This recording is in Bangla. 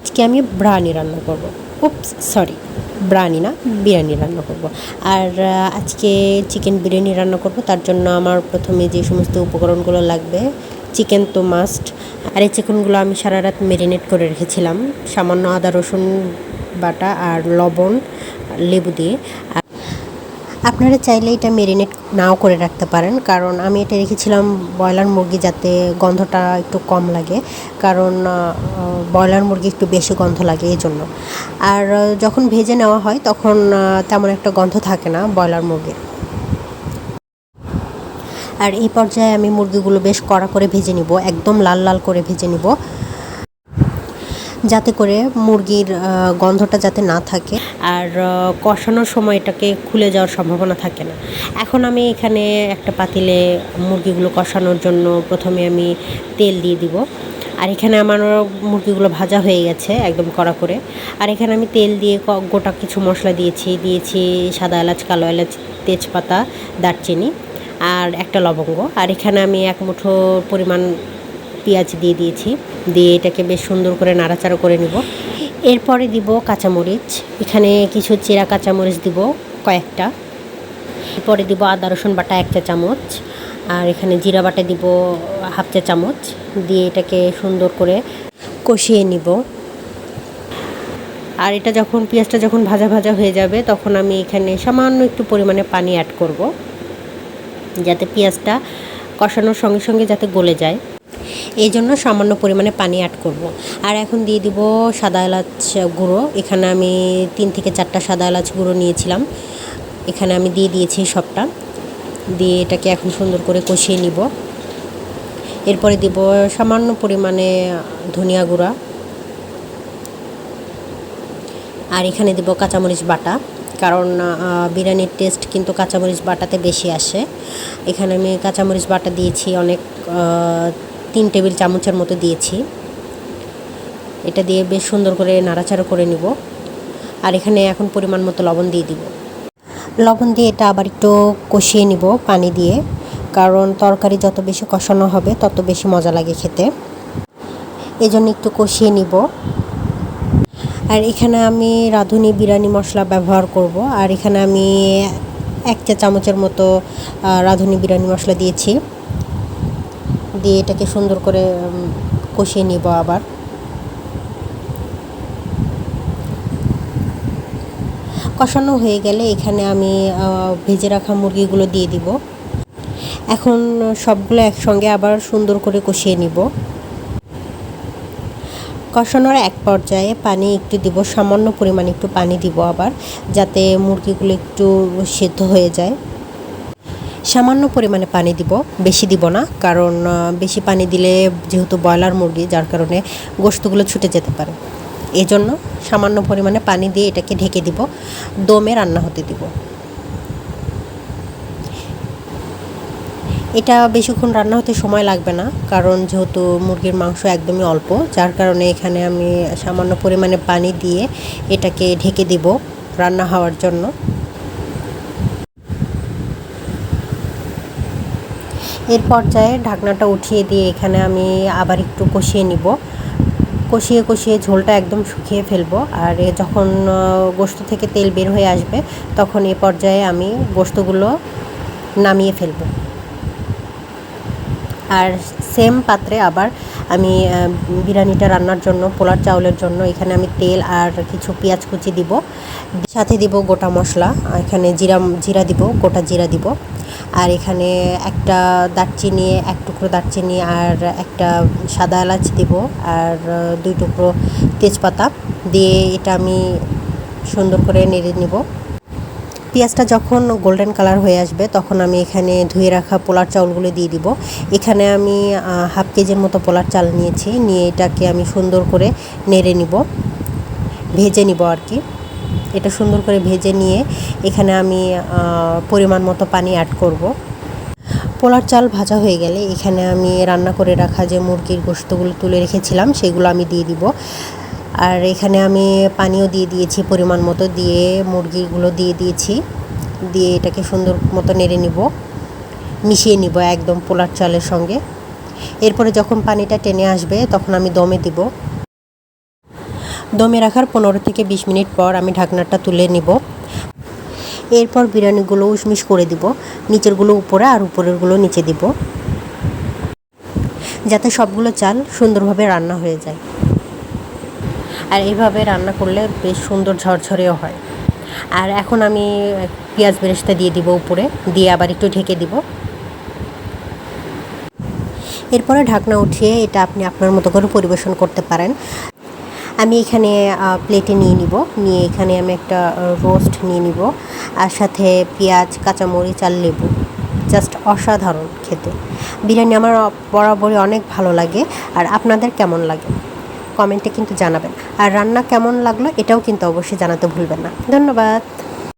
আজকে আমি ব্রানি রান্না করব। উপস সরি ব্রানি না বিরিয়ানি রান্না করব। আর আজকে চিকেন বিরিয়ানি রান্না করব তার জন্য আমার প্রথমে যে সমস্ত উপকরণগুলো লাগবে চিকেন তো মাস্ট আর এই চিকেনগুলো আমি সারা রাত মেরিনেট করে রেখেছিলাম। সামান্য আদা রসুন বাটা আর লবণ লেবু দিয়ে। আর আপনারা চাইলে এটা মেরিনেট নাও করে রাখতে পারেন। কারণ আমি এটা রেখেছিলাম ব্রয়লার মুরগি যাতে গন্ধটা একটু কম লাগে। কারণ ব্রয়লার মুরগি একটু বেশি গন্ধ লাগে এই জন্য আর যখন ভেজে নেওয়া হয় তখন তেমন একটা গন্ধ থাকে না ব্রয়লার মুরগির। আর এই পর্যায়ে আমি মুরগিগুলো বেশ কড়া করে ভেজে নিব, একদম লাল লাল করে ভেজে নিব। যাতে করে মুরগির গন্ধটা যাতে না থাকে। আর কষানোর সময় এটাকে খুলে যাওয়ার সম্ভাবনা থাকে না। এখন আমি এখানে একটা পাতিলে মুরগিগুলো কষানোর জন্য প্রথমে আমি তেল দিয়ে দিব। আর এখানে আমার মুরগিগুলো ভাজা হয়ে গেছে একদম কড়া করে। আর এখানে আমি তেল দিয়ে গোটা কিছু মশলা দিয়েছি। দিয়েছি সাদা এলাচ, কালো এলাচ, তেজপাতা, দারচিনি আর একটা লবঙ্গ। আর এখানে আমি এক মুঠো পরিমাণ পেঁয়াজ দিয়ে দিয়েছি। দিয়ে এটাকে বেশ সুন্দর করে নাড়াচাড়া করে নিব। এরপরে দিব কাঁচামরিচ। এখানে কিছু চেরা কাঁচামরিচ দিব, কয়েকটা। এরপরে দিব আদা, রসুন বাটা এক চা চামচ। আর এখানে জিরা বাটা দিব হাফ চা চামচ। দিয়ে এটাকে সুন্দর করে কষিয়ে নিব। আর এটা যখন, পেঁয়াজটা যখন ভাজা ভাজা হয়ে যাবে, তখন আমি এখানে সামান্য একটু পরিমাণে পানি অ্যাড করব। যাতে পেঁয়াজটা কষানোর সঙ্গে সঙ্গে যাতে গলে যায়। এই জন্য সামান্য পরিমাণে পানি অ্যাড করব। আর এখন দিয়ে দিব সাদা এলাচ গুঁড়ো। এখানে আমি তিন থেকে চারটা সাদা এলাচ গুঁড়ো নিয়েছিলাম। এখানে আমি দিয়ে দিয়েছি সবটা। দিয়ে এটাকে এখন সুন্দর করে কষিয়ে নিব। এরপরে দিব সামান্য পরিমাণে ধনিয়া গুঁড়া। আর এখানে দিব কাঁচামরিচ বাটা। কারণ বিরিয়ানির টেস্ট কিন্তু কাঁচামরিচ বাটাতে বেশি আসে। এখানে আমি কাঁচামরিচ বাটা দিয়েছি অনেক তিন টেবিল চামচের মতো দিয়েছি। এটা দিয়ে বেশ সুন্দর করে নাড়াচাড়া করে নিব। আর এখানে এখন পরিমাণ মতো লবণ দিয়ে দিব। লবণ দিয়ে এটা আবার একটু কষিয়ে নিব পানি দিয়ে। কারণ তরকারি যত বেশি কষানো হবে, তত বেশি মজা লাগে খেতে। এই জন্য একটু কষিয়ে নিব। আর এখানে আমি রাঁধুনি বিরিয়ানি মশলা ব্যবহার করব। আর এখানে আমি এক চা চামচের মতো রাঁধুনি বিরিয়ানি মশলা দিয়েছি। দিয়ে এটাকে সুন্দর করে কষিয়ে নিব আবার। কষানো হয়ে গেলে এখানে আমি ভেজে রাখা মুরগিগুলো দিয়ে দিব। এখন সবগুলো একসঙ্গে আবার সুন্দর করে কষিয়ে নিব। কষানোর এক পর্যায়ে পানি একটু দিব, সামান্য পরিমাণে একটু পানি দিব আবার, যাতে মুরগিগুলো একটু সেদ্ধ হয়ে যায়। সামান্য পরিমাণে পানি দিব, বেশি দিব না, কারণ বেশি পানি দিলে যেহেতু ব্রয়লার মুরগি, যার কারণে গোস্তগুলো ছুটে যেতে পারে। এই জন্য সামান্য পরিমাণে পানি দিয়ে এটাকে ঢেকে দিব, দমে রান্না হতে দিব। এটা বেশিক্ষণ রান্না হতে সময় লাগবে না, কারণ যেহেতু মুরগির মাংস একদমই অল্প, যার কারণে এখানে আমি সামান্য পরিমাণে পানি দিয়ে এটাকে ঢেকে দিব রান্না হওয়ার জন্য। এর পর্যায়ে ঢাকনাটা উঠিয়ে দিয়ে এখানে আমি আবার একটু কষিয়ে নিব। কষিয়ে কষিয়ে ঝোলটা একদম শুকিয়ে ফেলব। আর যখন গোস্ত থেকে তেল বের হয়ে আসবে, তখন এ পর্যায়ে আমি গোস্তগুলো নামিয়ে ফেলব। আর সেম পাত্রে আবার আমি বিরিয়ানিটা রান্নার জন্য, পোলার চাউলের জন্য এখানে আমি তেল আর কিছু পেঁয়াজ কুচি দিব। সাথে দিব গোটা মশলা, এখানে জিরা জিরা দিব, গোটা জিরা দিব। আর এখানে একটা দারচিনি, এক টুকরো দারচিনি আর একটা সাদা এলাচ দিব আর দুই টুকরো তেজপাতা দিয়ে এটা আমি সুন্দর করে নেড়ে নিব। পেঁয়াজটা যখন গোল্ডেন কালার হয়ে আসবে তখন আমি এখানে ধুয়ে রাখা পোলার চাউলগুলো দিয়ে দিব। এখানে আমি হাফ কেজির মতো পোলার চাল নিয়েছি, নিয়ে এটাকে আমি সুন্দর করে নেড়ে নিব, ভেজে নিব আর কি। এটা সুন্দর করে ভেজে নিয়ে এখানে আমি পরিমাণ মতো পানি অ্যাড করব। পোলার চাল ভাজা হয়ে গেলে এখানে আমি রান্না করে রাখা যে মুরগির গোস্তগুলো তুলে রেখেছিলাম, সেগুলো আমি দিয়ে দিব। আর এখানে আমি পানিও দিয়ে দিয়েছি পরিমাণ মতো, দিয়ে মুরগিগুলো দিয়ে দিয়েছি। দিয়ে এটাকে সুন্দর মতো নেড়ে নিব। মিশিয়ে নিব একদম পোলার চালের সঙ্গে। এরপরে যখন পানিটা টেনে আসবে, তখন আমি দমে দিব। দমে রাখার পনেরো থেকে বিশ মিনিট পর আমি ঢাকনাটা তুলে নিব। এরপর বিরিয়ানিগুলো উশমিশ করে দিব। নিচেরগুলো উপরে আর উপরেরগুলো নিচে দিব। যাতে সবগুলো চাল সুন্দরভাবে রান্না হয়ে যায়। আর এইভাবে রান্না করলে বেশ সুন্দর ঝরঝরেও হয়। আর এখন আমি পেঁয়াজ বেরেস্তা দিয়ে দিব উপরে, দিয়ে আবার একটু ঢেকে দিব। এরপরে ঢাকনা উঠিয়ে এটা আপনি আপনার মতো করে পরিবেশন করতে পারেন। আমি এখানে প্লেটে নিয়ে নিব। নিয়ে এখানে আমি একটা রোস্ট নিয়ে নিব। আর সাথে পেঁয়াজ, কাঁচামরিচ আর লেবু। জাস্ট অসাধারণ খেতে। বিরিয়ানি আমার বরাবরই অনেক ভালো লাগে। আর আপনাদের কেমন লাগে? কমেন্টে কিন্তু জানাবেন। আর রান্না কেমন লাগল এটাও কিন্তু অবশ্যই জানাতে ভুলবেন না। ধন্যবাদ।